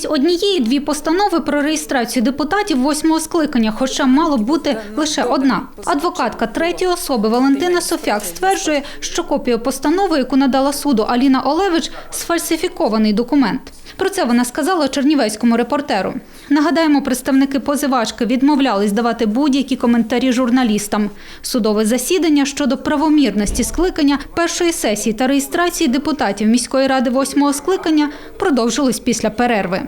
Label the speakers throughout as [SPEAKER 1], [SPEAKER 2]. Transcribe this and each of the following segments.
[SPEAKER 1] Замість однієї дві постанови про реєстрацію депутатів восьмого скликання, хоча мало бути лише одна. Адвокатка третьої особи Валентина Софяк стверджує, що копія постанови, яку надала суду Аліна Олевич, сфальсифікований документ. Про це вона сказала чернівецькому репортеру. Нагадаємо, представники позивачки відмовлялись давати будь-які коментарі журналістам. Судове засідання щодо правомірності скликання першої сесії та реєстрації депутатів міської ради восьмого скликання продовжилось після перерви.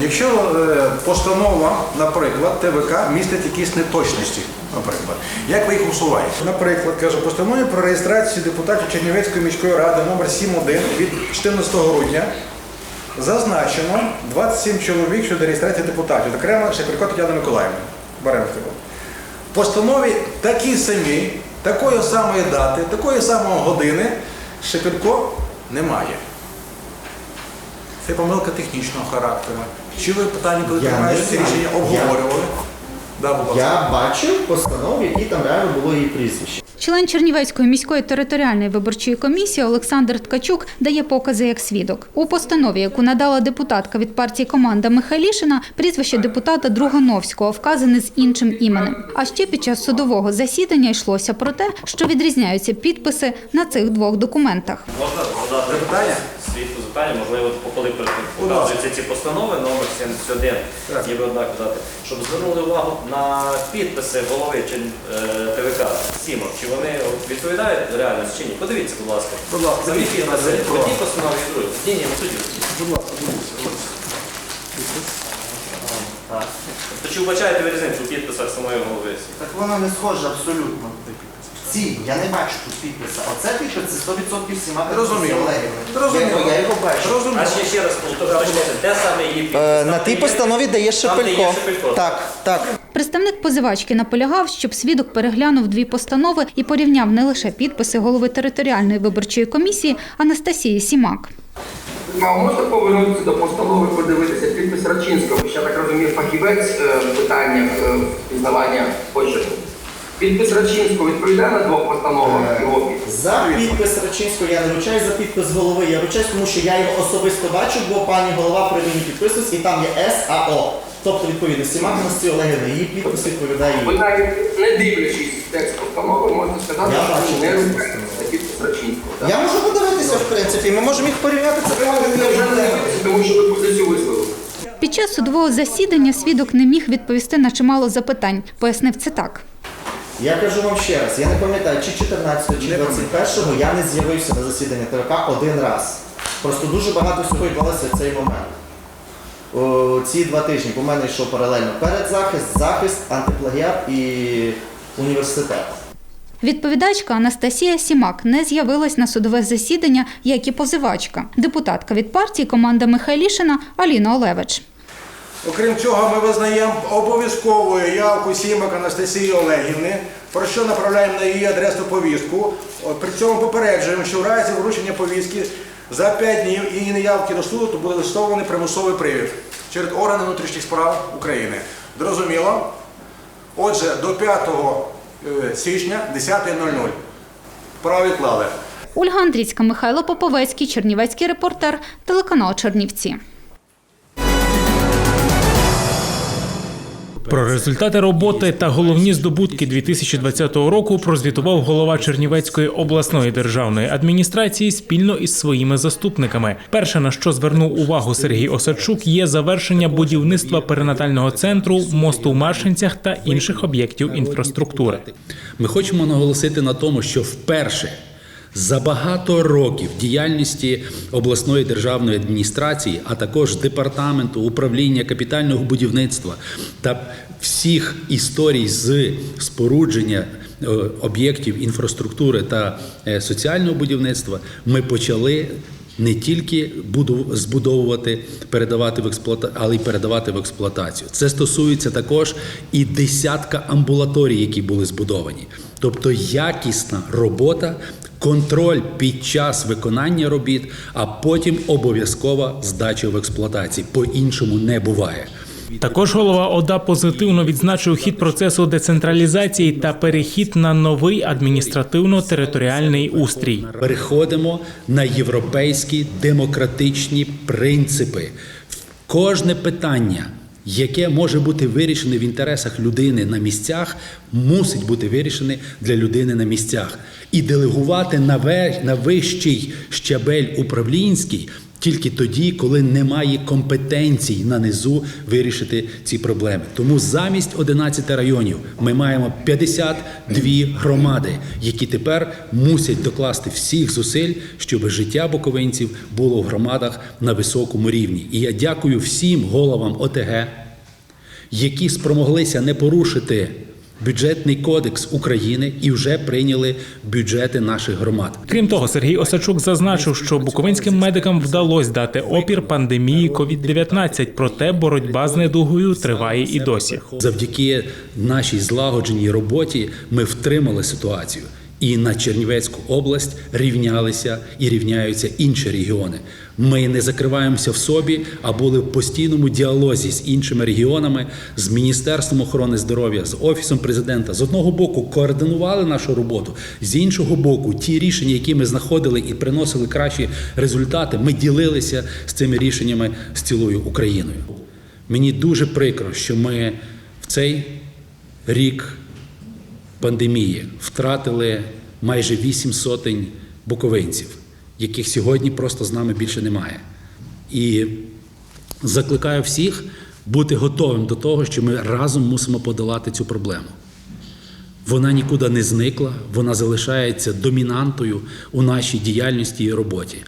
[SPEAKER 2] Якщо е, постанова, наприклад, ТВК містить якісь неточності, наприклад, як ви їх усуваєте? Наприклад, кажу, постанові про реєстрацію депутатів Чернівецької міської ради номер 7.1 від 14 грудня зазначено 27 чоловік щодо реєстрації депутатів, зокрема Шепелько Тетяна Миколаївна. Беремо цього. В постанові такі самі, такої самої дати, такої самої години Шепелько немає. Це помилка технічного характеру. Чи ви питання, коли приймаєте рішення, обговорювали?
[SPEAKER 3] Я бачив постанову, в якій там реально було її прізвище.
[SPEAKER 1] Член Чернівецької міської територіальної виборчої комісії Олександр Ткачук дає покази як свідок. У постанові, яку надала депутатка від партії команда Михайлішина, прізвище депутата Другановського вказане з іншим іменем. А ще під час судового засідання йшлося про те, що відрізняються підписи на цих двох документах.
[SPEAKER 4] Можна задати
[SPEAKER 2] Запитання?
[SPEAKER 4] Запитання, можливо, коли показуються ці постанови, номер 71, ніби однак дати, щоб звернули увагу на підписи голови чи е, ТВК Сімов, чи вони відповідають реальності чи ні. Подивіться, будь ласка.
[SPEAKER 2] Будь ласка,
[SPEAKER 4] Самі
[SPEAKER 2] дивіться,
[SPEAKER 4] підписи, одні постанови другі. Ні, ні, ну судді.
[SPEAKER 2] Будь ласка, будь ласка.
[SPEAKER 4] Так. То чи вбачаєте ви різницю у підписах самої голови?
[SPEAKER 3] Так вона не схожа абсолютно. Ці, я не бачу тут підписа. Оце підпис це 100% всіма
[SPEAKER 2] Зрозуміло.
[SPEAKER 3] його, я його бачу.
[SPEAKER 2] Зрозуміло.
[SPEAKER 4] А ще, ще раз уточнити, де саме її підпис?
[SPEAKER 3] Е, на тій постанові дає
[SPEAKER 4] де є
[SPEAKER 3] Шепелько.
[SPEAKER 4] Шепелько.
[SPEAKER 3] Так, так.
[SPEAKER 1] Представник позивачки наполягав, щоб свідок переглянув дві постанови і порівняв не лише підписи голови територіальної виборчої комісії Анастасії Сімак.
[SPEAKER 5] А можна повернутися до постанови, подивитися підпис Рачинського, я так розумію, фахівець е, в питаннях е, пізнавання почерку. Підпис Рачинського відповідає на двох постановах його підпис?
[SPEAKER 3] За підпис Рачинського я не вручаюсь, за підпис голови. Я вручаюсь, тому що я його особисто бачу, бо пані голова при мені підписується, і там є САО. Тобто, відповідно, Сімак Анастасія Олегівна, її підпис відповідає
[SPEAKER 5] Ви навіть не дивлячись текст постанови, можете сказати,
[SPEAKER 3] Я
[SPEAKER 5] що не
[SPEAKER 3] текст
[SPEAKER 5] розумієте підпис Рачинського. так?
[SPEAKER 3] Я можу подивитися, в принципі, ми можемо їх порівняти. Це
[SPEAKER 5] Ви можете вже не дивитися, тому що ви позицію висловили.
[SPEAKER 1] Під час судового засідання свідок не міг відповісти на чимало запитань. Пояснив це так.
[SPEAKER 3] Я кажу вам ще раз, я не пам'ятаю, чи 14 чи 21-го я не з'явився на засіданні ТВК один раз. Просто дуже багато всього відбулося в цей момент. О, ці два тижні по мене йшов паралельно передзахист, захист, антиплагіат і університет.
[SPEAKER 1] Відповідачка Анастасія Сімак не з'явилась на судове засідання, як і позивачка. Депутатка від партії команда Михайлішина Аліна Олевич.
[SPEAKER 2] Окрім цього, ми визнаємо обов'язковою явку Сімак Анастасії Олегівни, про що направляємо на її адресу повістку. При цьому попереджуємо, що в разі вручення повістки за 5 днів її неявки до суду то буде листований примусовий привід через органи внутрішніх справ України. Зрозуміло? Отже, до 5 е, січня 10.00. Право відклали.
[SPEAKER 1] Ольга Андрійська, Михайло Поповецький, Чернівецький репортер, телеканал Чернівці.
[SPEAKER 6] Про результати роботи та головні здобутки 2020 року прозвітував голова Чернівецької обласної державної адміністрації спільно із своїми заступниками. Перше на що звернув увагу Сергій Осадчук, є завершення будівництва перинатального центру, мосту в Маршинцях та інших об'єктів інфраструктури.
[SPEAKER 7] Ми хочемо наголосити на тому, що вперше за багато років діяльності обласної державної адміністрації, а також департаменту управління капітального будівництва та всіх історій з спорудження е, об'єктів інфраструктури та е, соціального будівництва, ми почали не тільки буду збудовувати, передавати в експлуатацію, але й передавати в експлуатацію. Це стосується також і десятка амбулаторій, які були збудовані. Тобто якісна робота, контроль під час виконання робіт, а потім обов'язкова здача в експлуатації. По-іншому не буває.
[SPEAKER 6] Також голова ОДА позитивно відзначив хід процесу децентралізації та перехід на новий адміністративно-територіальний устрій.
[SPEAKER 7] Переходимо на європейські демократичні принципи. Кожне питання, яке може бути вирішене в інтересах людини на місцях, мусить бути вирішене для людини на місцях. І делегувати на вищий щабель управлінський тільки тоді, коли немає компетенцій на низу вирішити ці проблеми. Тому замість 11 районів ми маємо 52 громади, які тепер мусять докласти всіх зусиль, щоб життя буковинців було в громадах на високому рівні. І я дякую всім головам ОТГ, які спромоглися не порушити бюджетний кодекс України і вже прийняли бюджети наших громад.
[SPEAKER 6] Крім того, Сергій Осачук зазначив, що буковинським медикам вдалося дати опір пандемії COVID-19, проте боротьба з недугою триває і досі.
[SPEAKER 7] Завдяки нашій злагодженій роботі ми втримали ситуацію. І на Чернівецьку область рівнялися і рівняються інші регіони. Ми не закриваємося в собі, а були в постійному діалозі з іншими регіонами, з Міністерством охорони здоров'я, з офісом президента. З одного боку координували нашу роботу, з іншого боку, ті рішення, які ми знаходили і приносили кращі результати, ми ділилися з цими рішеннями з цілою Україною. Мені дуже прикро, що ми в цей рік пандемії втратили майже вісім сотень буковинців, яких сьогодні просто з нами більше немає. І закликаю всіх бути готовим до того, що ми разом мусимо подолати цю проблему. Вона нікуди не зникла, вона залишається домінантою у нашій діяльності і роботі.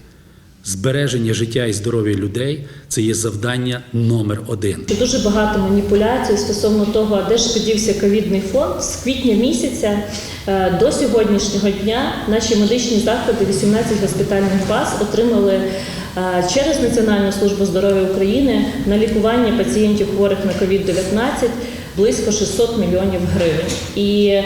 [SPEAKER 7] Збереження життя і здоров'я людей це є завдання номер один.
[SPEAKER 8] Дуже багато маніпуляцій стосовно того, де ж подівся ковідний фонд з квітня місяця е, до сьогоднішнього дня наші медичні заклади, 18 госпітальних баз отримали е, через Національну службу здоров'я України на лікування пацієнтів хворих на COVID-19 близько 600 мільйонів гривень. І е,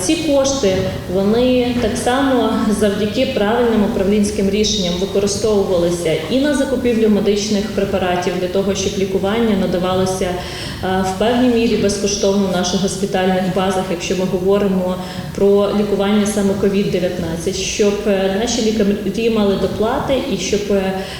[SPEAKER 8] ці кошти вони так само завдяки правильним управлінським рішенням використовувалися і на закупівлю медичних препаратів для того, щоб лікування надавалося е, в певній мірі безкоштовно в наших госпітальних базах, якщо ми говоримо про лікування саме COVID-19, щоб е, наші лікарі мали доплати і щоб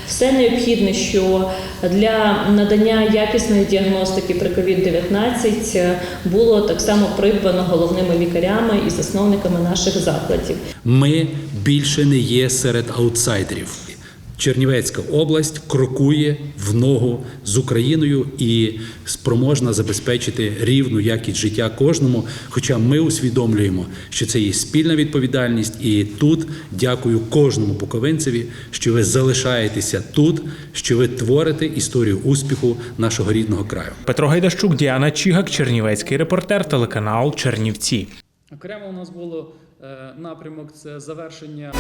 [SPEAKER 8] все необхідне, що для надання якісної діагностики при COVID-19 е, було так само придбано головними лікарями і засновниками наших закладів.
[SPEAKER 7] Ми більше не є серед аутсайдерів. Чернівецька область крокує в ногу з Україною і спроможна забезпечити рівну якість життя кожному. Хоча ми усвідомлюємо, що це є спільна відповідальність, і тут дякую кожному буковинцеві, що ви залишаєтеся тут, що ви творите історію успіху нашого рідного краю.
[SPEAKER 6] Петро Гайдащук, Діана Чігак, Чернівецький репортер, телеканал Чернівці.
[SPEAKER 9] Окремо у нас було е, напрямок це завершення.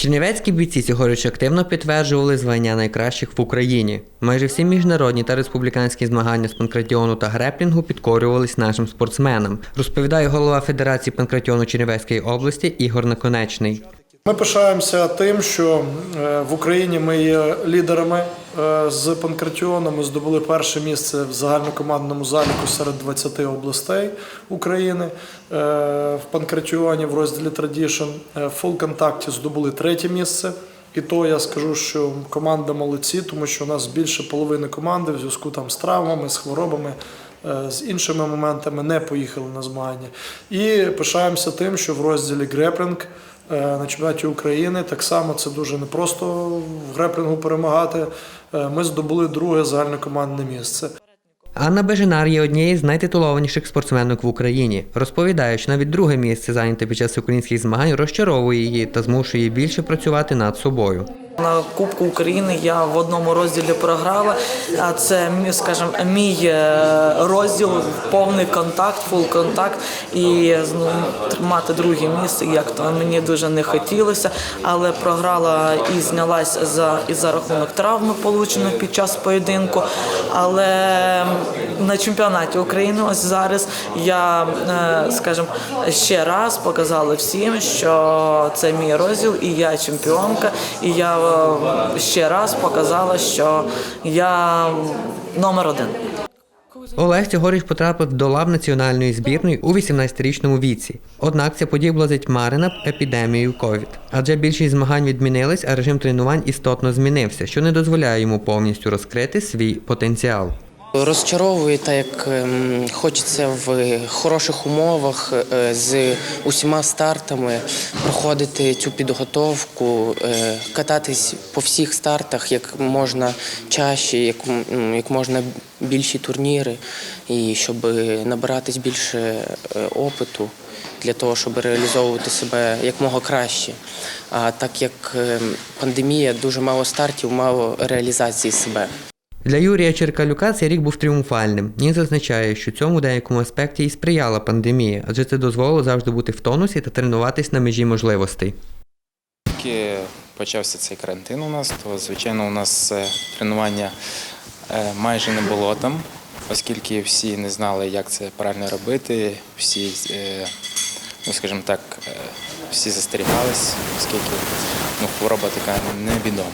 [SPEAKER 10] Чернівецькі бійці цьогоріч активно підтверджували звання найкращих в Україні. Майже всі міжнародні та республіканські змагання з панкратіону та греплінгу підкорювались нашим спортсменам, розповідає голова Федерації панкратіону Чернівецької області Ігор Наконечний.
[SPEAKER 11] Ми пишаємося тим, що е, в Україні ми є лідерами е, з панкратіону. Ми здобули перше місце в загальнокомандному заліку серед 20 областей України е, в панкратіоні в розділі Традішн. В фул-контакті здобули третє місце. І то я скажу, що команда молодці, тому що у нас більше половини команди в зв'язку там з травмами, з хворобами. З іншими моментами не поїхали на змагання. І пишаємося тим, що в розділі греплінг на чемпіонаті України так само це дуже непросто в греплінгу перемагати. Е, Ми здобули друге загальнокомандне місце.
[SPEAKER 10] Анна Бежинар є однією з найтитулованіших спортсменок в Україні. Розповідає, що навіть друге місце зайняте під час українських змагань розчаровує її та змушує більше працювати над собою.
[SPEAKER 12] На Кубку України я в одному розділі програла. А це скажімо, мій е, розділ повний контакт, фул контакт. І ну, мати друге місце, як то мені дуже не хотілося, але програла і знялась за і за рахунок травми, полученої під час поєдинку. Але на чемпіонаті України ось зараз я, е, скажімо, ще раз показала всім, що це мій розділ, і я чемпіонка, і я ще раз показала, що я номер один.
[SPEAKER 10] Олег цьогоріч потрапив до лав національної збірної у 18-річному віці. Однак ця подія була затьмарена епідемією ковід. Адже більшість змагань відмінились, а режим тренувань істотно змінився, що не дозволяє йому повністю розкрити свій потенціал.
[SPEAKER 13] Розчаровує так, як ем, хочеться в хороших умовах е, з усіма стартами проходити цю підготовку, е, кататись по всіх стартах як можна чаще, як, як можна більші турніри, і щоб набиратись більше е, опиту для того, щоб реалізовувати себе якмога краще. А так як ем, пандемія, дуже мало стартів, мало реалізації себе.
[SPEAKER 10] Для Юрія Черкалюка цей рік був тріумфальним. Він зазначає, що цьому в деякому аспекті і сприяла пандемія, адже це дозволило завжди бути в тонусі та тренуватись на межі можливостей.
[SPEAKER 14] Тільки почався цей карантин у нас, то звичайно у нас е, тренування е, майже не було там, оскільки всі не знали, як це правильно робити, всі, е, ну скажімо так, всі застерігались, оскільки ну, хвороба така невідома.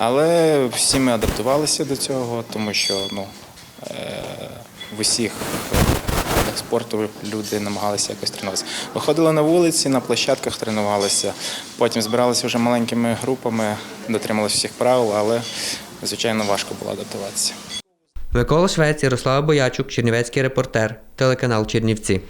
[SPEAKER 14] Але всі ми адаптувалися до цього, тому що ну, е, в усіх видах спорту люди намагалися якось тренуватися. Виходили на вулиці, на площадках тренувалися, потім збиралися вже маленькими групами, дотрималися всіх правил, але звичайно важко було адаптуватися.
[SPEAKER 10] Микола Швець, Ярослава Боячук, Чернівецький репортер, телеканал Чернівці.